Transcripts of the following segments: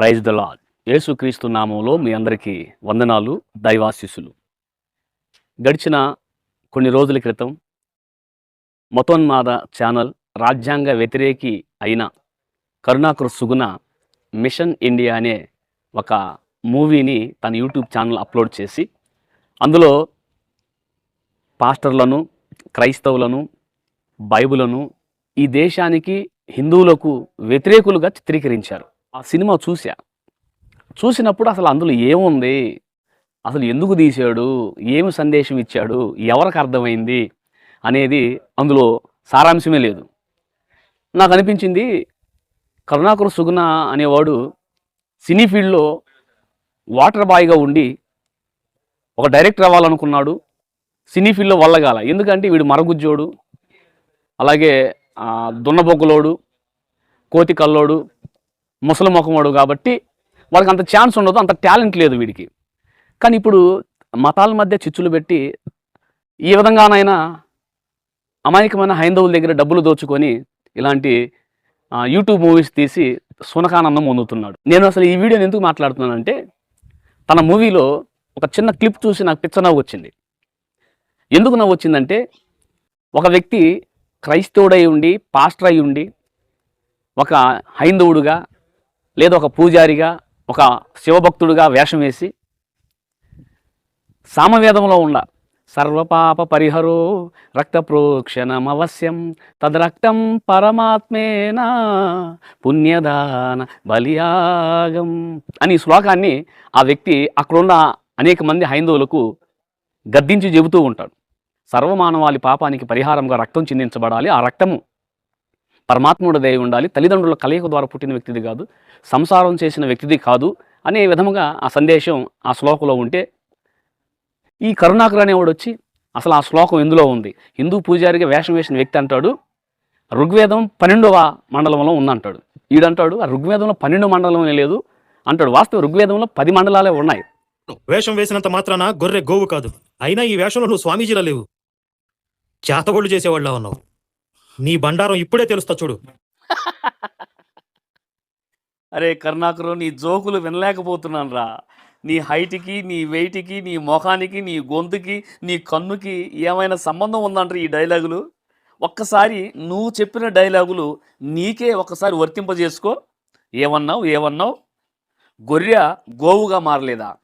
Praise the lord యేసుక్రీస్తు నామంలో మీ అందరికీ వందనాలు దైవాశిస్సులు. గడిచిన కొన్ని రోజుల క్రితం మతోన్మాద ఛానల్ రాజ్యాంగ వ్యతిరేకి అయిన కరుణాకర్ సుగుణ మిషన్ ఇండియా అనే ఒక మూవీని తన యూట్యూబ్ ఛానల్ అప్లోడ్ చేసి అందులో పాస్టర్లను క్రైస్తవులను బైబులను ఈ దేశానికి హిందువులకు వ్యతిరేకులుగా చిత్రీకరించారు. ఆ సినిమా చూసా చూసినప్పుడు అసలు అందులో ఏముంది? అసలు ఎందుకు తీశాడు? ఏమి సందేశం ఇచ్చాడు? ఎవరికి అర్థమైంది? అనేది అందులో సారాంశమే లేదు. నాకు అనిపించింది కరుణాకర సుగుణ అనేవాడు సినీ ఫీల్డ్లో వాటర్ బాయ్గా ఉండి ఒక డైరెక్టర్ అవ్వాలనుకున్నాడు. సినీ ఫీల్డ్లో వల్లగాల. ఎందుకంటే వీడు మరగుజ్జోడు అలాగే దున్నబొగ్గులోడు కోతి కల్లోడు ముసలి ముఖమోడు కాబట్టి వాళ్ళకి అంత ఛాన్స్ ఉండదు అంత టాలెంట్ లేదు వీడికి. కానీ ఇప్పుడు మతాల మధ్య చిచ్చులు పెట్టి ఈ విధంగానైనా అమాయకమైన హైందవుల దగ్గర డబ్బులు దోచుకొని ఇలాంటి యూట్యూబ్ మూవీస్ తీసి సునకానందం పొందుతున్నాడు. నేను అసలు ఈ వీడియోని ఎందుకు మాట్లాడుతున్నానంటే తన మూవీలో ఒక చిన్న క్లిప్ చూసి నాకు పిచ్చ నవ్వు వచ్చింది ఎందుకు నవ్వు వచ్చిందంటే ఒక వ్యక్తి క్రైస్తవుడై ఉండి పాస్టర్ అయి ఉండి ఒక హైందవుడుగా లేదా ఒక పూజారిగా ఒక శివభక్తుడుగా వేషం వేసి సామవేదంలో ఉండ సర్వపాప పరిహరో రక్త ప్రోక్షణమవశ్యం తద్రక్తం పరమాత్మేనా పుణ్యదాన బలియాగం అని శ్లోకాన్ని ఆ వ్యక్తి అక్కడున్న అనేక మంది హైందవులకు గద్దించి చెబుతూ ఉంటాడు. సర్వమానవాళి పాపానికి పరిహారంగా రక్తం చిందించబడాలి. ఆ రక్తము పరమాత్ముడు దయ ఉండాలి. తల్లిదండ్రుల కలయిక ద్వారా పుట్టిన వ్యక్తిది కాదు. సంసారం చేసిన వ్యక్తిది కాదు అనే విధముగా ఆ సందేశం ఆ శ్లోకంలో ఉంటే ఈ కరుణాకర్ అనేవాడు వచ్చి అసలు ఆ శ్లోకం ఎందులో ఉంది? హిందూ పూజారిగా వేషం వేసిన వ్యక్తి అంటాడు. ఋగ్వేదం పన్నెండవ మండలంలో ఉందంటాడు. ఈడంటాడు ఆ ఋగ్వేదంలో పన్నెండు మండలమే లేదు అంటాడు. వాస్తవ ఋగ్వేదంలో పది మండలాలే ఉన్నాయి. వేషం వేసినంత మాత్రాన గొర్రె గోవు కాదు. అయినా ఈ వేషంలో నువ్వు స్వామీజీలా లేవు. చేతగోళ్ళు చేసేవాళ్ళ ఉన్నావు. నీ బండారం ఇప్పుడే తెలుస్తా చూడు. అరే కర్ణాకరు నీ జోకులు వినలేకపోతున్నాను రా. నీ హైట్కి నీ వెయిట్కి నీ మొఖానికి నీ గొంతుకి నీ కన్నుకి ఏమైనా సంబంధం ఉందంటారు ఈ డైలాగులు? ఒక్కసారి నువ్వు చెప్పిన డైలాగులు నీకే ఒక్కసారి వర్తింపజేసుకో. ఏమన్నావు ఏమన్నావు? గొర్రె గోవుగా మారలేదా?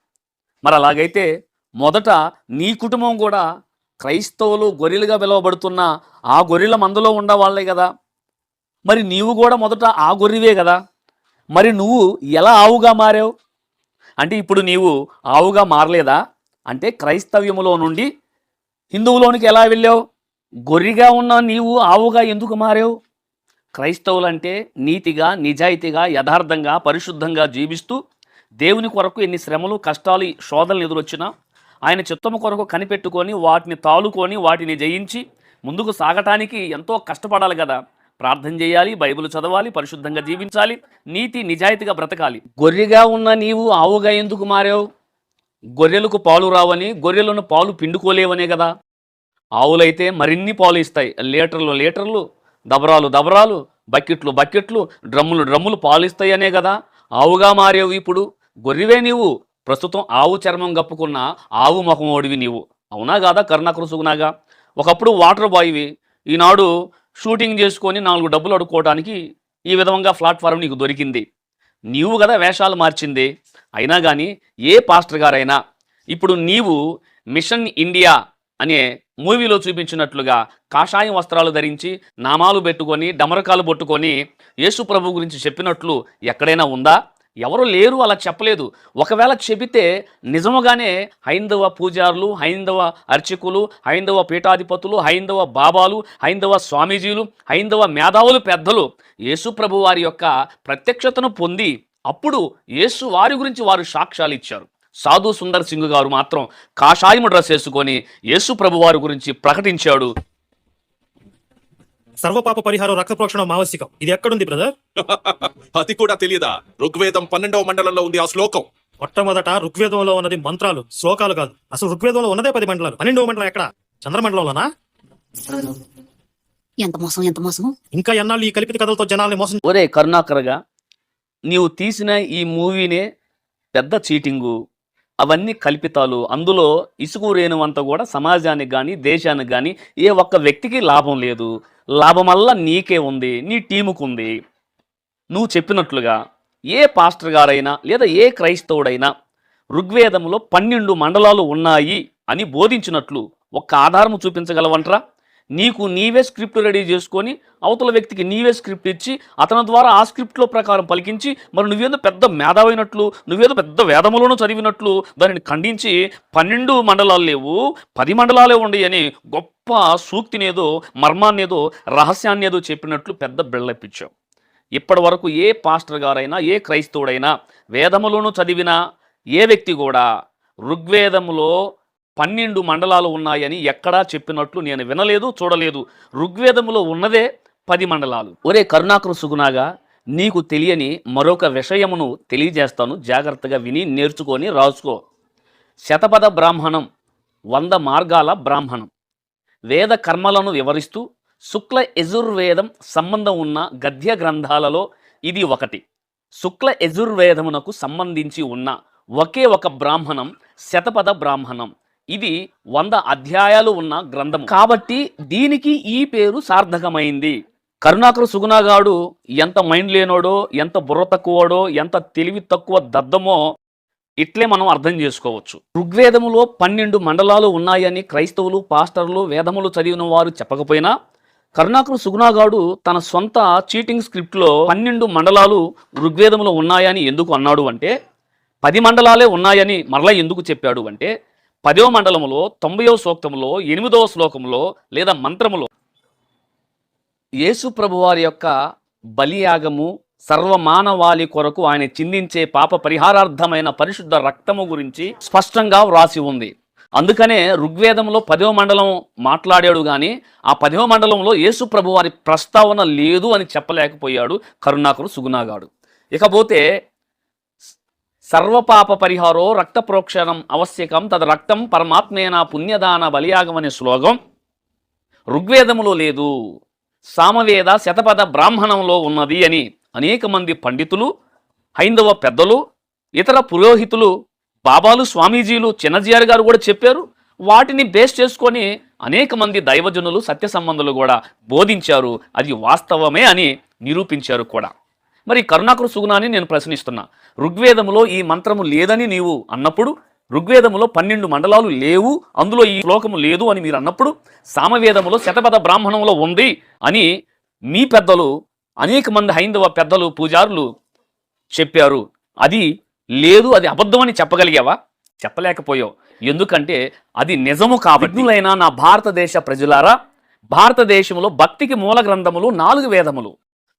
మరి అలాగైతే మొదట నీ కుటుంబం కూడా క్రైస్తవులు గొర్రెలుగా పిలువబడుతున్న ఆ గొర్రెల మందులో ఉండవాళ్ళే కదా. మరి నీవు కూడా మొదట ఆ గొర్రెవే కదా. మరి నువ్వు ఎలా ఆవుగా మారావు? అంటే ఇప్పుడు నీవు ఆవుగా మారలేదా? అంటే క్రైస్తవ్యములో నుండి హిందువులోనికి ఎలా వెళ్ళావు? గొర్రెగా ఉన్న నీవు ఆవుగా ఎందుకు మారావు? క్రైస్తవులంటే నీతిగా నిజాయితీగా యథార్థంగా పరిశుద్ధంగా జీవిస్తూ దేవుని కొరకు ఎన్ని శ్రమలు కష్టాలు శోధనలు ఎదురొచ్చినా ఆయన చిత్తము కొరకు కనిపెట్టుకొని వాటిని తాలుకొని వాటిని జయించి ముందుకు సాగటానికి ఎంతో కష్టపడాలి కదా. ప్రార్థన చేయాలి బైబిల్ చదవాలి పరిశుద్ధంగా జీవించాలి నీతి నిజాయితీగా బ్రతకాలి. గొర్రెగా ఉన్న నీవు ఆవుగా ఎందుకు మారావు? గొర్రెలకు పాలు రావని గొర్రెలను పాలు పిండుకోలేవనే కదా. ఆవులైతే మరిన్ని పాలు ఇస్తాయి. లీటర్లు లీటర్లు దబరాలు దబరాలు బకెట్లు బకెట్లు డ్రమ్ములు డ్రమ్ములు పాలు ఇస్తాయనే కదా. ఆవుగా మారేవు ఇప్పుడు. గొర్రెవే నీవు. ప్రస్తుతం ఆవు చర్మం కప్పుకున్న ఆవు ముఖం ఓడివి నీవు. అవునా కాదా కరుణాకరు సుగునాగా ఒకప్పుడు వాటర్ బాయ్వి. ఈనాడు షూటింగ్ చేసుకొని నాలుగు డబ్బులు అడుక్కోవడానికి ఈ విధంగా ప్లాట్ఫారం నీకు దొరికింది. నీవు కదా వేషాలు మార్చింది. అయినా కానీ ఏ పాస్టర్ గారైనా ఇప్పుడు నీవు మిషన్ ఇండియా అనే మూవీలో చూపించినట్లుగా కాషాయం వస్త్రాలు ధరించి నామాలు పెట్టుకొని డమరకాలు పట్టుకొని యేసు ప్రభు గురించి చెప్పినట్లు ఎక్కడైనా ఉందా? ఎవరు లేరు అలా చెప్పలేదు. ఒకవేళ చెబితే నిజముగానే హైందవ పూజారులు హైందవ అర్చకులు హైందవ పీఠాధిపతులు హైందవ బాబాలు హైందవ స్వామీజీలు హైందవ మేధావులు పెద్దలు యేసుప్రభు వారి యొక్క ప్రత్యక్షతను పొంది అప్పుడు యేసు వారి గురించి వారు సాక్ష్యాలు ఇచ్చారు. సాధు సుందర్ సింగ్ గారు మాత్రం కాషాయము డ్రెస్ వేసుకొని యేసు ప్రభు వారి గురించి ప్రకటించాడు. సర్వపాప పరిహారం రక్త ప్రోక్షణం ఆవశ్యకం. ఇది ఎక్కడుంది బ్రదర్ అది కూడా తెలియదా? ఋగ్వేదం పన్నెండవ మండలంలో ఉంది ఆ శ్లోకం. మొట్టమొదట ఋగ్వేదంలో ఉన్నది మంత్రాలు శ్లోకాలు కాదు. అసలు ఋగ్వేదంలో ఉన్నదే పది మండలాలు. పన్నెండవ మండలం ఎక్కడ? చంద్రమండలంలోనా? ఎంత మోసం ఎంత మోసం ఇంకా ఎన్నాళ్ళు ఈ కల్పిత కథలతో జనాల్ని మోసం ఒరే కరుణాకరగా నీవు తీసిన ఈ మూవీనే పెద్ద చీటింగు. అవన్నీ కల్పితాలు. అందులో ఇసుకు రేణువంత కూడా సమాజానికి కానీ దేశానికి కానీ ఏ ఒక్క వ్యక్తికి లాభం లేదు. లాభమల్లా నీకే ఉంది నీ టీముకు ఉంది నువ్వు చెప్పినట్లుగా ఏ పాస్టర్ గారైనా లేదా ఏ క్రైస్తవుడైనా ఋగ్వేదంలో పన్నెండు మండలాలు ఉన్నాయి అని బోధించినట్లు ఒక్క ఆధారము చూపించగలవంట్రా? నీకు నీవే స్క్రిప్ట్ రెడీ చేసుకొని అవతల వ్యక్తికి నీవే స్క్రిప్ట్ ఇచ్చి అతని ద్వారా ఆ స్క్రిప్ట్లో ప్రకారం పలికించి మరి నువ్వేదో పెద్ద మేధావైనట్లు నువ్వేదో పెద్ద వేదములను చదివినట్లు దానిని ఖండించి పన్నెండు మండలాలు లేవు పది మండలాలే ఉండయి అని గొప్ప సూక్తినేదో మర్మాన్నేదో రహస్యాన్నేదో చెప్పినట్లు పెద్ద బిళ్ళప్పించావు. ఇప్పటి వరకు ఏ పాస్టర్ గారైనా ఏ క్రైస్తవుడైనా వేదములను చదివిన ఏ వ్యక్తి కూడా ఋగ్వేదములో పన్నెండు మండలాలు ఉన్నాయని ఎక్కడా చెప్పినట్లు నేను వినలేదు చూడలేదు. ఋగ్వేదములో ఉన్నదే పది మండలాలు. ఒరే కరుణాకర సుగుణాగా నీకు తెలియని మరొక విషయమును తెలియజేస్తాను. జాగ్రత్తగా విని నేర్చుకొని రాసుకో. శతపద బ్రాహ్మణం వంద మార్గాల బ్రాహ్మణం. వేద కర్మలను వివరిస్తూ శుక్ల యజుర్వేదం సంబంధం ఉన్న గద్య గ్రంథాలలో ఇది ఒకటి. శుక్ల యజుర్వేదమునకు సంబంధించి ఉన్న ఒకే ఒక బ్రాహ్మణం శతపద బ్రాహ్మణం. ఇది వంద అధ్యాయాలు ఉన్న గ్రంథం కాబట్టి దీనికి ఈ పేరు సార్థకమైంది. కరుణాకర సుగుణాగాడు ఎంత మైండ్ లేనోడో ఎంత బుర్ర తక్కువడో ఎంత తెలివి తక్కువ దద్దమో ఇట్లే మనం అర్థం చేసుకోవచ్చు. ఋగ్వేదములో పన్నెండు మండలాలు ఉన్నాయని క్రైస్తవులు పాస్టర్లు వేదములు చదివిన వారు చెప్పకపోయినా కరుణాకర సుగుణాగాడు తన సొంత చీటింగ్ స్క్రిప్ట్లో పన్నెండు మండలాలు ఋగ్వేదంలో ఉన్నాయని ఎందుకు అన్నాడు అంటే పది మండలాలే ఉన్నాయని మరలా ఎందుకు చెప్పాడు అంటే పదో మండలములో తొంభయో సూక్తంలో ఎనిమిదవ శ్లోకంలో లేదా మంత్రములో యేసు ప్రభువారి యొక్క బలియాగము సర్వమానవాళి కొరకు ఆయన చిందించే పాప పరిహారార్థమైన పరిశుద్ధ రక్తము గురించి స్పష్టంగా వ్రాసి ఉంది. అందుకనే ఋగ్వేదంలో పదవ మండలం మాట్లాడాడు కానీ ఆ పదవ మండలంలో యేసు ప్రభువారి ప్రస్తావన లేదు అని చెప్పలేకపోయాడు కరుణాకరు సుగుణాగాడు. ఇకపోతే సర్వపాప పరిహారో రక్త ప్రోక్షణం ఆవశ్యకం తద రక్తం పరమాత్మేన పుణ్యదాన బలియాగం అనే శ్లోకం. ఋగ్వేదములో లేదు. సామవేద శతపద బ్రాహ్మణంలో ఉన్నది అని అనేక మంది పండితులు హైందవ పెద్దలు ఇతర పురోహితులు బాబాలు స్వామీజీలు చిన్నజీఆర్ గారు కూడా చెప్పారు. వాటిని బేస్ చేసుకొని అనేక మంది దైవజనులు సత్య సంబంధులు కూడా బోధించారు. అది వాస్తవమే అని నిరూపించారు కూడా. మరి కరుణాకర సుగుణాన్ని నేను ప్రశ్నిస్తున్నా. ఋగ్వేదములో ఈ మంత్రము లేదని నీవు అన్నప్పుడు ఋగ్వేదములో పన్నెండు మండలాలు లేవు అందులో ఈ శ్లోకము లేదు అని మీరు అన్నప్పుడు సామవేదములో శతపథ బ్రాహ్మణంలో ఉంది అని మీ పెద్దలు అనేక మంది హైందవ పెద్దలు పూజారులు చెప్పారు. అది లేదు అది అబద్ధం అని చెప్పగలిగావా? చెప్పలేకపోయావు. ఎందుకంటే అది నిజము కాబట్టి. నా భారతదేశ ప్రజలారా భారతదేశంలో భక్తికి మూల గ్రంథములు నాలుగు వేదములు.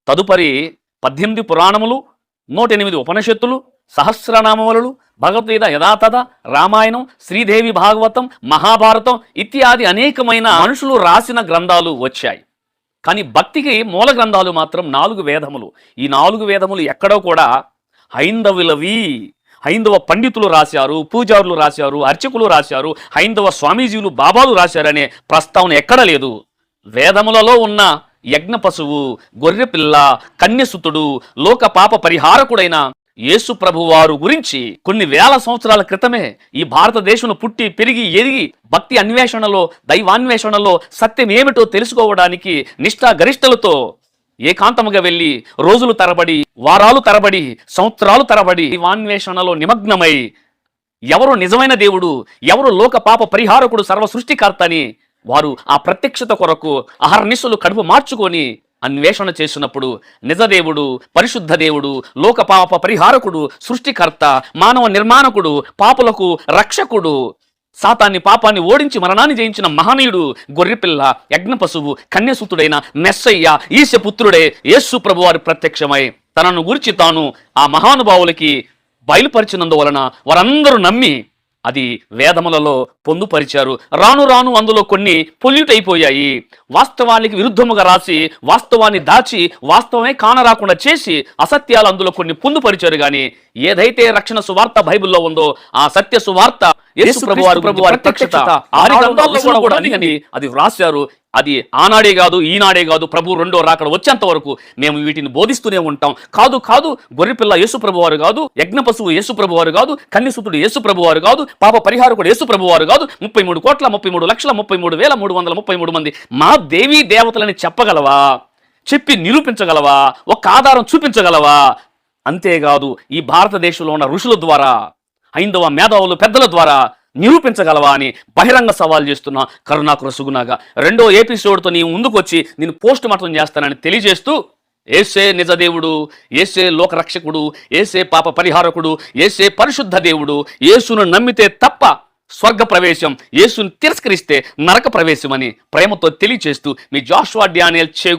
తదుపరి పద్దెనిమిది పురాణములు నూట ఎనిమిది ఉపనిషత్తులు సహస్రనామములు భగవద్గీత యథాతథ రామాయణం శ్రీదేవి భాగవతం మహాభారతం ఇత్యాది అనేకమైన మనుషులు రాసిన గ్రంథాలు వచ్చాయి. కానీ భక్తికి మూల గ్రంథాలు మాత్రం నాలుగు వేదములు. ఈ నాలుగు వేదములు ఎక్కడో కూడా హైందవులవి. హైందవ పండితులు రాశారు పూజారులు రాశారు అర్చకులు రాశారు హైందవ స్వామీజీలు బాబాలు రాశారనే ప్రస్తావన ఎక్కడ లేదు. వేదములలో ఉన్న యజ్ఞ పశువు గొర్రెపిల్ల కన్యసుతుడు లోక పాప పరిహారకుడైన యేసు ప్రభువారు గురించి కొన్ని వేల సంవత్సరాల క్రితమే ఈ భారతదేశంలో పుట్టి పెరిగి ఎదిగి భక్తి అన్వేషణలో దైవాన్వేషణలో సత్యం ఏమిటో తెలుసుకోవడానికి నిష్ఠాగరిష్టలతో ఏకాంతముగా వెళ్ళి రోజులు తరబడి వారాలు తరబడి సంవత్సరాలు తరబడి దైవాన్వేషణలో నిమగ్నమై ఎవరు నిజమైన దేవుడు ఎవరు లోక పాప పరిహారకుడు సర్వ సృష్టికర్త అని వారు ఆ ప్రత్యక్షత కొరకు అహర్నిశలు కడుపు మార్చుకొని అన్వేషణ చేసినప్పుడు నిజదేవుడు పరిశుద్ధ దేవుడు లోక పాప పరిహారకుడు సృష్టికర్త మానవ నిర్మాణకుడు పాపులకు రక్షకుడు సాతాన్ని పాపాన్ని ఓడించి మరణాన్ని జయించిన మహనీయుడు గొర్రెపిల్ల యజ్ఞపశువు కన్యసూతుడైన కన్యసుతుడైన మెస్సయ్య ఈశపుత్రుడే యేసు ప్రభువారి ప్రత్యక్షమై తనను గురించి తాను ఆ మహానుభావులకి బయలుపరిచినందువలన వారందరూ నమ్మి అది వేదములలో పొందుపరిచారు. రాను రాను అందులో కొన్ని పొల్యూట్ అయిపోయాయి వాస్తవానికి విరుద్ధముగా రాసి వాస్తవాన్ని దాచి వాస్తవమే కానరాకుండా చేసి అసత్యాలు అందులో కొన్ని పొందుపరిచారు కానీ ఏదైతే రక్షణ సువార్త బైబిల్లో ఉందో ఆ సత్య సువార్త యేసు ప్రభు వారి ప్రభు వారి ప్రత్యక్షత ఆది గ్రంథాల్లో కూడా కూడా ఉంది అని అది వ్రాశారు అది ఆనాడే కాదు ఈనాడే కాదు ప్రభు రెండో రాకడ వచ్చేంత వరకు మేము వీటిని బోధిస్తూనే ఉంటాం. కాదు కాదు గొర్రెపిల్ల యేసు వారు కాదు యజ్ఞ పశువు యేసు ప్రభు వారు కాదు కన్యసుతుడు యేసు వారు కాదు పాప పరిహారకుడు యేసు ప్రభు వారు కాదు ముప్పై మూడు కోట్ల ముప్పై మూడు లక్షల ముప్పై మూడు వేల మూడు వందల ముప్పై మూడు మంది మా దేవీ దేవతలని చెప్పగలవా? చెప్పి నిరూపించగలవా? ఒక ఆధారం చూపించగలవా? అంతేకాదు ఈ భారతదేశంలో ఉన్న ఋషుల ద్వారా హైందవ మేధావులు పెద్దల ద్వారా నిరూపించగలవా అని బహిరంగ సవాల్ చేస్తున్న కరుణాకర సుగునాగా రెండో ఎపిసోడ్తో నీ ముందుకు వచ్చి నేను పోస్ట్ మార్టం చేస్తానని తెలియజేస్తూ ఏసే నిజదేవుడు ఏసే లోకరక్షకుడు ఏసే పాప పరిహారకుడు ఏసే పరిశుద్ధ దేవుడు యేసును నమ్మితే తప్ప స్వర్గ ప్రవేశం యేసుని తిరస్కరిస్తే నరక ప్రవేశం అని ప్రేమతో తెలియచేస్తూ మీ జాషువా డ్యానియల్ చే